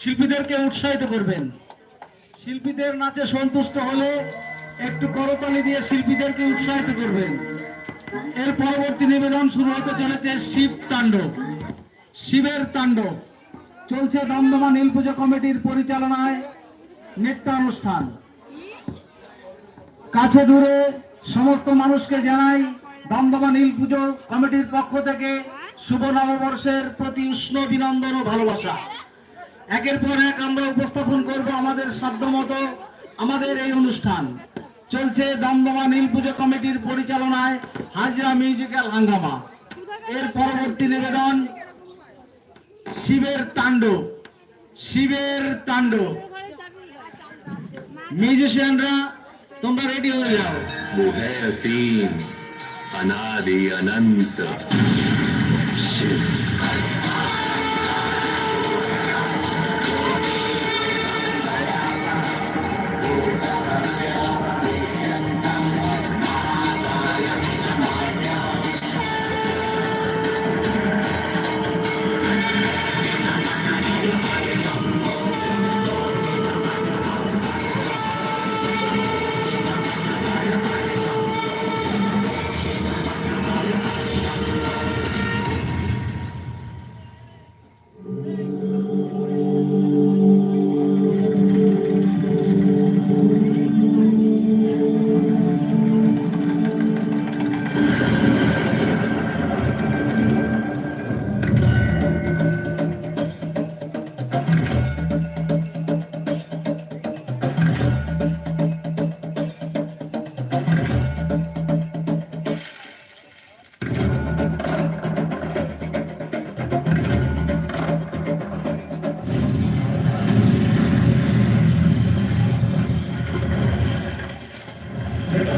শিল্পীদেরকে উৎসাহিত করবেন। শিল্পীদের নাচে সন্তুষ্ট হলে একটু করতালি দিয়ে শিল্পীদেরকে উৎসাহিত করবেন। এর পরবর্তী নিবেদন শুরু হতে চলেছে শিব তাণ্ডব। শিবের তাণ্ডব। চলছে দমদমা নীল পুজো কমিটির পরিচালনায় নৃত্যানুষ্ঠান। কাছে দূরে সমস্ত মানুষকে জানাই দমদমা নীল পুজো কমিটির পক্ষ থেকে শুভ নববর্ষের প্রতি উষ্ণ বিনন্দন ও ভালোবাসা। একের পর এক আমরা উপস্থাপন করব আমাদের সাধ্য মতো আমাদের এই অনুষ্ঠান। চলছে দমদমা নীল পুজো কমিটির পরিচালনায় হাজরা মিউজিক্যাল হাঙ্গামা। এর পরবর্তী নিবেদন, শিবের তাণ্ডব শিবের তাণ্ডব মিউজিশিয়ানরা, তোমরা রেডি হয়ে যাও। অনাদি অনন্ত। শিব।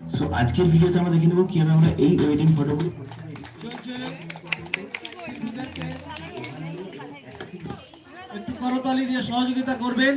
সো আজকের ভিডিওতে আমরা দেখে নেব কীভাবে আমরা এই ওয়েডিং ফটোগুলো একটু করতালি দিয়ে সহযোগিতা করবেন।